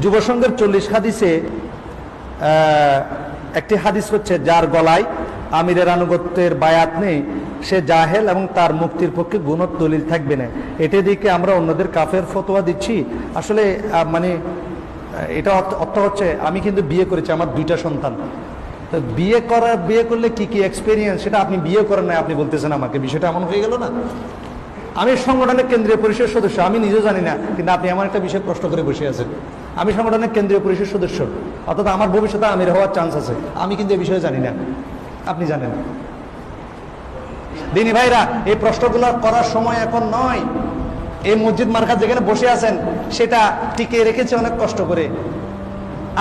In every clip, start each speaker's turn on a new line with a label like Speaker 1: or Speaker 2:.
Speaker 1: যুব সংঘের চল্লিশ হাদিসে একটি হাদিস হচ্ছে, যার গলায় আমিরের আনুগত্যের বায়াত নেই, সে জাহেল এবং তার মুক্তির পক্ষে গুণত দলিল থাকবে না। এটা দিকে আমরা অন্যদের কাফের ফতোয়া দিচ্ছি। আসলে মানে এটা অর্থ- হচ্ছে, আমি কিন্তু বিয়ে করেছি, আমার দুইটা সন্তান। তো বিয়ে করার বিয়ে করলে কি কি এক্সপিরিয়েন্স সেটা আপনি বিয়ে করেন না আপনি বলতেছেন আমাকে, বিষয়টা এমন হয়ে গেল না? আমি সংগঠনের কেন্দ্রীয় পরিষদের সদস্য, আমি নিজেও জানি না, কিন্তু আপনি এমন একটা বিষয় প্রশ্ন করে বসে আছেন। আমি সংগঠনের কেন্দ্রীয় পরিষদ সদস্য। অর্থাৎ আমার ভবিষ্যতে আমির হওয়ার চান্স আছে। আমি কিন্তু এই বিষয়ে জানি না। আপনি জানেন। দিনী ভাইরা, এই প্রশ্নগুলো করার সময় এখন নয়। এই মসজিদ মার্কা যেখানে বসে আছেন, সেটা টিকে রেখেছে অনেক কষ্ট করে।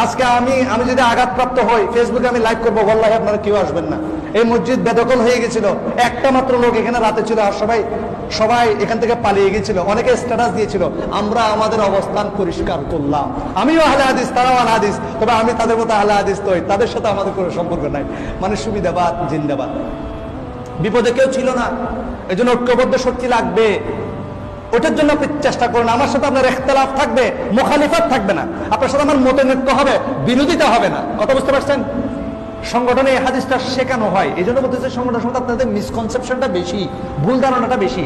Speaker 1: আজকে আমি আমি যদি আঘাতপ্রাপ্ত হই ফেসবুকে আমি লাইক করব বল্লাহ আপনারা কেউ আসবেন না। এই মসজিদ বেদখল হয়ে গেছিল। একটা মাত্র লোক এখানে রাতে ছিল আর সবাই সবাই এখান থেকে পালিয়ে গেছিল। অনেকে স্ট্যাটাস দিয়েছিল, আমরা আমাদের অবস্থান পরিষ্কার করলাম। আমিও আহলে হাদিস, তারাও আহলে হাদিস, তবে আমি তাদের মতো আহলে হাদিস নই তাদের সাথে আমাদের কোনো সম্পর্ক নাই। মানে সুবিধাবাদ, জিন্দাবাদ। বিপদে কেউ ছিল না। এই জন্য ঐক্যবদ্ধ শক্তি লাগবে। ওটার জন্য আপনি চেষ্টা করুন। আমার সাথে আপনার এখতলাফ থাকবে, মোখালিফাত থাকবে না। আপনার সাথে আমার মতে মতনৈক্য হবে, বিরোধিতা হবে না। কথা বুঝতে পারছেন? সংগঠনে এই হাদিসটা শেখানো হয়। এই জন্য বলতেছে সংগঠন সম্বন্ধে আপনাদের মিসকনসেপশনটা বেশি, ভুল ধারণাটা বেশি।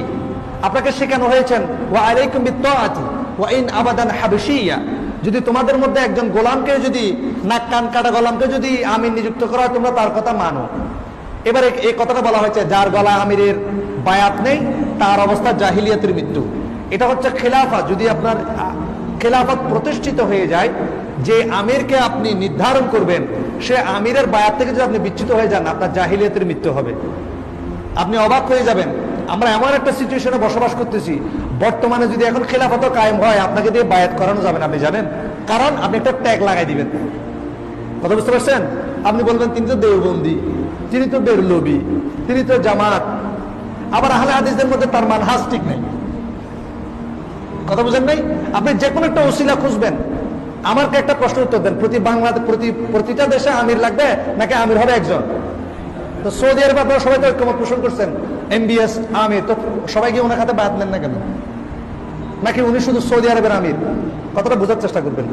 Speaker 1: আপনাকে শেখানো হয়েছেন ওয়া আলাইকুম বিত্তাআতি, ওয়া ইন আবাদান হাবশিয়া। যদি তোমাদের মধ্যে একজন গোলামকে যদি নাক, কান কাটা গোলামকে যদি আমির নিযুক্ত করা হয়, তোমরা তার কথা মানো। এবারে এই কথাটা বলা হয়েছে, যার গলা আমিরের বায়াত নেই তার অবস্থা জাহিলিয়াতের মৃত্যু। এটা হচ্ছে খেলাফা। যদি আপনার খেলাফত প্রতিষ্ঠিত হয়ে যায়, যে আমিরকে আপনি নির্ধারণ করবেন, সে আমিরের বায়াত থেকে যদি আপনি বিচ্যুত হয়ে যান, আপনার জাহিলিয়াতের মৃত্যু হবে। আপনি অবাক হয়ে যাবেন। আমরা এমন একটা সিচুয়েশনে বসবাস করতেছি। বর্তমানে যদি এখন খেলাফত কায়েম হয়, আপনাকে দিয়ে বায়াত করানো যাবে না, আপনি জানেন? কারণ আপনি একটা ট্যাগ লাগাই দিবেন। কথা বুঝতে পারছেন? আপনি বলবেন, তিনি তো দেওবন্দি, তিনি তো বেরলবি, তিনি তো জামাত আবার আহলে হাদিসদের মধ্যে তার মানহাজ ঠিক নেই। কথা বুঝেন নাই? আপনি যে কোনো একটা ওসিলা খুঁজবেন। আমাকে একটা প্রশ্ন উত্তর দেন। প্রতি বাংলাদেশ প্রতি প্রতিটা দেশে আমির লাগবে নাকি আমির হবে একজন? তো সৌদি আরবে আপনারা সবাই তো ঐক্যমত পোষণ করছেন। এমবিএস, আমির, তো সবাই গিয়ে ওনার হাতে বাদ নেন না কেন? নাকি উনি শুধু সৌদি আরবের আমির? কথাটা বোঝার চেষ্টা করবেন।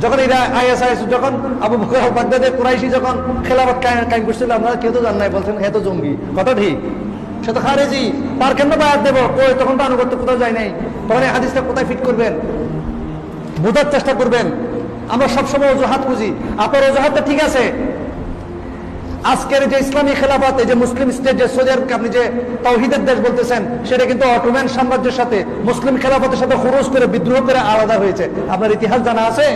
Speaker 1: যখন এরা আইএসআইএস, যখন আবু বকর বাগদাদের কুরাইশি যখন খেলাফত কায়েম করছিল, আপনারা কেউ তো জান নাই, বলছেন হে তো জঙ্গি। কথা ঠিক? সে তো খারেজি তার কেন বায়াত দেবো? কই, তখন তো আনুগত্য কোথাও যায় নাই। তখন এই হাদিসটা কোথায় ফিট করবেন? বোঝার চেষ্টা করবেন। আমরা সবসময় অজুহাত খুঁজি আপনার অজুহাতটা ঠিক আছে? আজকের যে ইসলামী খেলাফত, এই যে মুসলিম স্টেট, যে সৌদি আরবকে আপনি যে তৌহিদের দেশ বলতেছেন, সেটা কিন্তু অটোম্যান সাম্রাজ্যের সাথে, মুসলিম খেলাফতের সাথে খরচ করে, বিদ্রোহ করে আলাদা হয়েছে। আপনার ইতিহাস জানা আছে?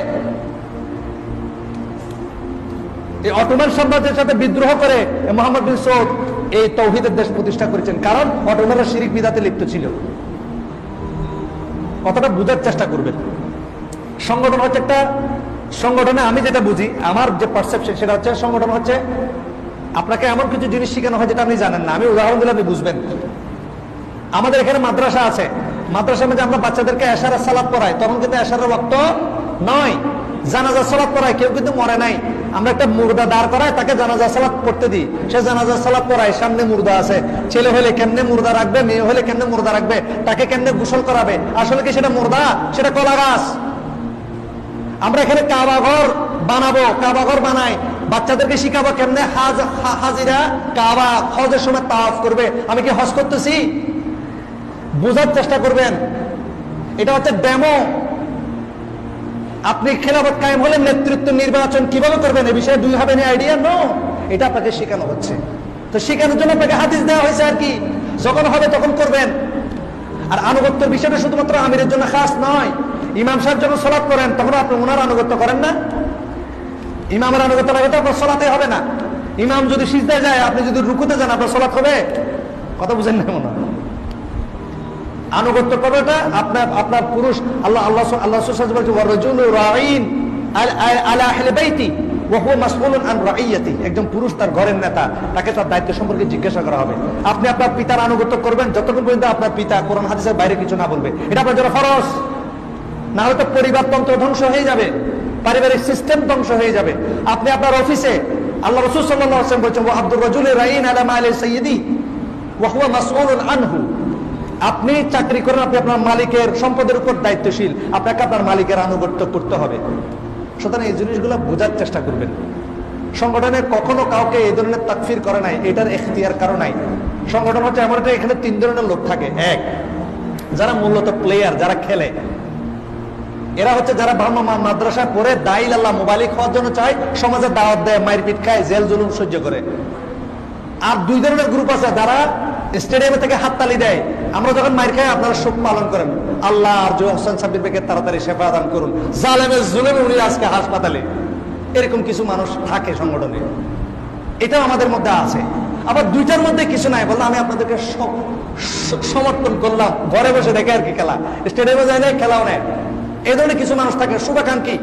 Speaker 1: এই অটোম্যান সাম্রাজ্যের সাথে বিদ্রোহ করে মোহাম্মদ বিন সৌদ এই তৌহিদের দেশ প্রতিষ্ঠা করেছেন। কারণ অটোম্যানরা শিরিক বিদাতে লিপ্ত ছিল। কথাটা বুঝার চেষ্টা করবেন। সংগঠন হচ্ছে একটা, সংগঠনে আমি যেটা বুঝি, আমার যে পারসেপশন সেটা হচ্ছে সংগঠন হচ্ছে, আপনাকে এমন কিছু জিনিস শেখানো হয় যেটা আপনি জানেন না। আমি উদাহরণ দিলে আপনি বুঝবেন। আমাদের এখানে মাদ্রাসা আছে। মাদ্রাসার মধ্যে আমরা বাচ্চাদেরকে এশারের সালাদ পড়াই। তখন কিন্তু এশারের রক্ত নয়। জানাজা সালাদ পড়াই। কেউ কিন্তু মরে নাই। আমরা একটা মুর্দা দাঁড় করাই তাকে জানাজা সালাদ পড়তে দিই। সে জানাজা সালাদ পড়াই সামনে মুর্দা আছে। ছেলে হলে কেমনে মুর্দা রাখবে, মেয়ে হলে কেমনে মুর্দা রাখবে, তাকে কেমনে গোসল করাবে? আসলে কি সেটা মুর্দা? সেটা কলা গাছ। আমরা এখানে কাবা ঘর বানাবো, কাবা ঘর বানাই। বাচ্চাদেরকে শিখাবো কেমনে হাজ হাজিরা কাবা হজের সময় তাওয়াফ করবে। আমি কি হজ করতেছি? বোঝার চেষ্টা করবেন। এটা হচ্ছে ডেমো। আপনি খেলাফত কায়েম হলে নেতৃত্ব নির্বাচন কীভাবে করবেন? এ বিষয়ে দুই হবে আইডিয়া নো এটা আপনাকে শেখানো হচ্ছে। তো শেখানোর জন্য আপনাকে হাদিস দেওয়া হয়েছে আর কি। যখন হবে তখন করবেন। আর আনুগত্যের বিষয়টা শুধুমাত্র আমিরের জন্য খাস নয়। ইমাম সাহেব যখন সলাৎ করেন তখন আপনি ওনার আনুগত্য করেন না। ইমামের আনুগত্য লাগে তো আপনার সলাতে হবে না। ইমাম যদি সিজদায় যায়, আপনি যদি রুকুতে যান, আপনার সলাৎ হবে? কথা বুঝেন না মনে হয়? আনুগত্য করাটা আপনার আপনার পুরুষ, আল্লাহ আল্লাহ আল্লাহ আল- আল- আলা একজন পুরুষ তার ঘরের নেতা, তাকে তার দায়িত্ব সম্পর্কে জিজ্ঞাসা করা হবে। আপনি আপনার পিতার আনুগত্য করবেন, যতক্ষণ পর্যন্ত আপনার পিতা কোরআন, হাদিসের বাইরে কিছু না বলবে। এটা আপনার জন্য ফরজ। না হলে তো পরিবারতন্ত্র ধ্বংস হয়ে যাবে, পারিবারিক সিস্টেম ধ্বংস হয়ে যাবে। আপনি আপনার অফিসে, আল্লাহ রসুল ওয়াসাল্লাম বলছেন, ওয়া আব্দুর রাজুল রাইন আলা মালি সাইয়্যিদি, ওয়া হুয়া মাসউলুন আনহু। আপনি চাকরি করেন, আপনি আপনার মালিকের সম্পদের উপর দায়িত্বশীল। আপনাকে আপনার মালিকের আনুগত্য করতে হবে। সুতরাং এই জিনিসগুলো বোঝার চেষ্টা করবেন। সংগঠনে কখনো কাউকে এই ধরনের তাকফির করে নাই, এটার এখতিয়ার কারও নাই। সংগঠন হচ্ছে এমন একটা, এখানে তিন ধরনের লোক থাকে। এক, যারা মূলত প্লেয়ার যারা খেলে। এরা হচ্ছে যারা ব্রাহ্মণ মাদ্রাসায় পড়ে, দাইল আল্লাহ মোবাইল খাওয়ার জন্য চায়, সমাজে দাওয়াত দেয়, মারপিট খায়, জেল জুলুম সহ্য করে। আর দুই ধরনের গ্রুপ আছে, যারা স্টেডিয়ামে থেকে হাততালি দেয়। আমরা যখন মার খাই, আপনারা শোক পালন করেন। আল্লাহ আর জো হোসেন সাব্বির বেগে তাড়াতাড়ি সেবা দান করুন। জালেমের জুলেমে উনি আজকে হাসপাতালে। এরকম কিছু মানুষ থাকে সংগঠনে। এটাও আমাদের মধ্যে আছে। আবার দুইটার মধ্যে কিছু নাই। বললাম, আমি আপনাদেরকে সমর্থন করলাম। ঘরে বসে দেখে আর কি খেলা। স্টেডিয়ামে যায় না খেলাও নেয় এই ধরনের কিছু মানুষ থাকে। শুভাকাঙ্ক্ষী।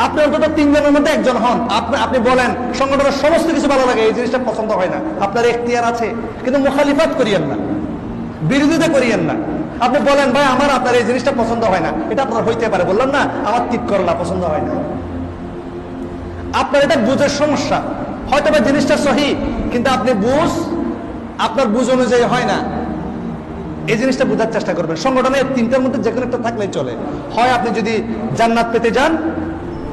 Speaker 1: আপনি অন্তত তিনজনের মধ্যে একজন হন। আপনি আপনি বলেন, সংগঠনের সমস্ত কিছু ভালো লাগে, এই জিনিসটা পছন্দ হয় না। আপনার এখতিয়ার আছে, কিন্তু মুখালিফাত করিয়েন না। বিরোধিতা করিয়েন না। আপনি বলেন, ভাই, আমার আপনার এই জিনিসটা পছন্দ হয় না। এটা আপনার হইতে পারে। বললাম না, আমার তিত করলা পছন্দ হয় না। আপনার এটা বুঝের সমস্যা। হয়তো বা জিনিসটা সহি, কিন্তু আপনি বুঝ, আপনার বুঝ অনুযায়ী হয় না। এই জিনিসটা বোঝার চেষ্টা করবেন। সংগঠনের তিনটার মধ্যে যে কোনো একটা থাকলেই চলে। হয় আপনি যদি জান্নাত পেতে যান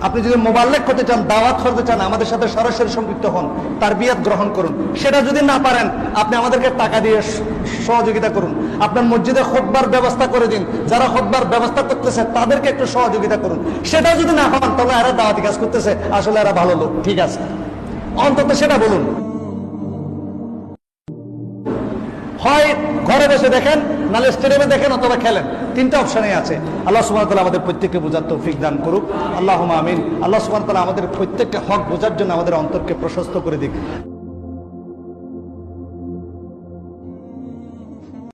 Speaker 1: আপনি যদি মোবাল্লেক করতে চান, দাওয়াত করতে চান, আমাদের সাথে সরাসরি সম্পৃক্ত হন, তার বিয়াত গ্রহণ করুন। সেটা যদি না পারেন, আপনি আমাদেরকে টাকা দিয়ে সহযোগিতা করুন। আপনার মসজিদে খোদবার ব্যবস্থা করে দিন। যারা খোদবার ব্যবস্থা করতেছে, তাদেরকে একটু সহযোগিতা করুন। সেটা যদি না হন তাহলে এরা দাওয়াতি কাজ করতেছে। আসলে এরা ভালো লোক, ঠিক আছে? অন্তত সেটা বলুন। বসে দেখেন নাহলে স্টেডিয়ামে দেখেন অথবা খেলেন। তিনটা অপশানে আছে। আল্লাহ তালা আমাদের প্রত্যেককে বোঝার তৌফিক দান করুক। আল্লাহ আমিন। আল্লাহ তালা আমাদের প্রত্যেককে হক বোঝার জন্য আমাদের অন্তরকে প্রশস্ত করে দিক।